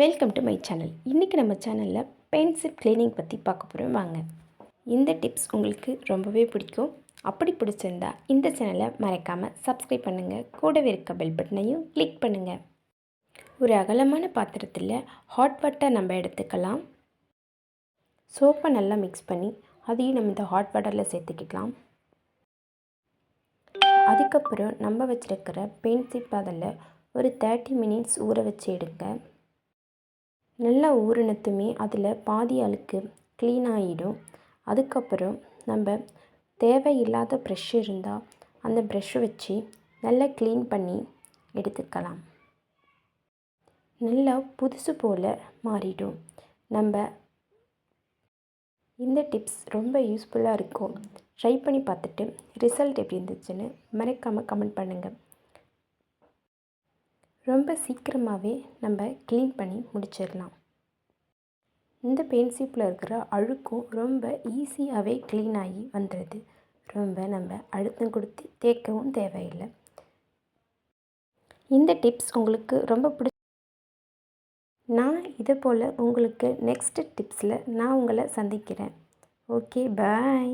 Welcome to my channel இன்றைக்கி நம்ம சேனலில் பென்சில் க்ளீனிங் பற்றி பார்க்க போகிறோம் வாங்க. இந்த டிப்ஸ் உங்களுக்கு ரொம்பவே பிடிக்கும். அப்படி பிடிச்சிருந்தா இந்த சேனலை மறக்காமல் சப்ஸ்கிரைப் பண்ணுங்கள் கூடவே இருக்க பெல் பட்டனையும் கிளிக் பண்ணுங்கள் ஒரு அகலமான பாத்திரத்தில் ஹாட் வாட்டர் நம்ம எடுத்துக்கலாம். சோப்பை நல்லா மிக்ஸ் பண்ணி அதையும் நம்ம இந்த ஹாட் வாட்டரில் சேர்த்துக்கலாம் அதுக்கப்புறம் நம்ம வச்சுருக்கிற பெயிண்ட் அதில் ஒரு தேர்ட்டி மினிட்ஸ் ஊற வச்சு எடுங்க. நல்லா ஊறினத்துமே அதில் பாதி அழுக்கு க்ளீன் ஆகிடும் அதுக்கப்புறம் நம்ம தேவையில்லாத ப்ரெஷ் இருந்தால் அந்த ப்ரெஷ்ஷை வச்சு நல்லா க்ளீன் பண்ணி எடுத்துக்கலாம். நல்லா புதுசு போல் மாறிடும். நம்ம இந்த டிப்ஸ் ரொம்ப யூஸ்ஃபுல்லாக இருக்கும். ட்ரை பண்ணி பார்த்துட்டு ரிசல்ட் எப்படி இருந்துச்சுன்னு மறக்காமல் கமெண்ட் பண்ணுங்கள் ரொம்ப சீக்கிரமாகவே நம்ம க்ளீன் பண்ணி முடிச்சிடலாம். இந்த பெயிண்ட் இருக்கிற அழுக்கும் ரொம்ப ஈஸியாகவே க்ளீன் ஆகி வந்துடுது ரொம்ப நம்ம அழுத்தம் கொடுத்து தேய்க்கவும் தேவையில்லை. இந்த டிப்ஸ் உங்களுக்கு ரொம்ப பிடி நான் இதே போல் உங்களுக்கு நெக்ஸ்ட் டிப்ஸில் நான் உங்களை சந்திக்கிறேன். Okay bye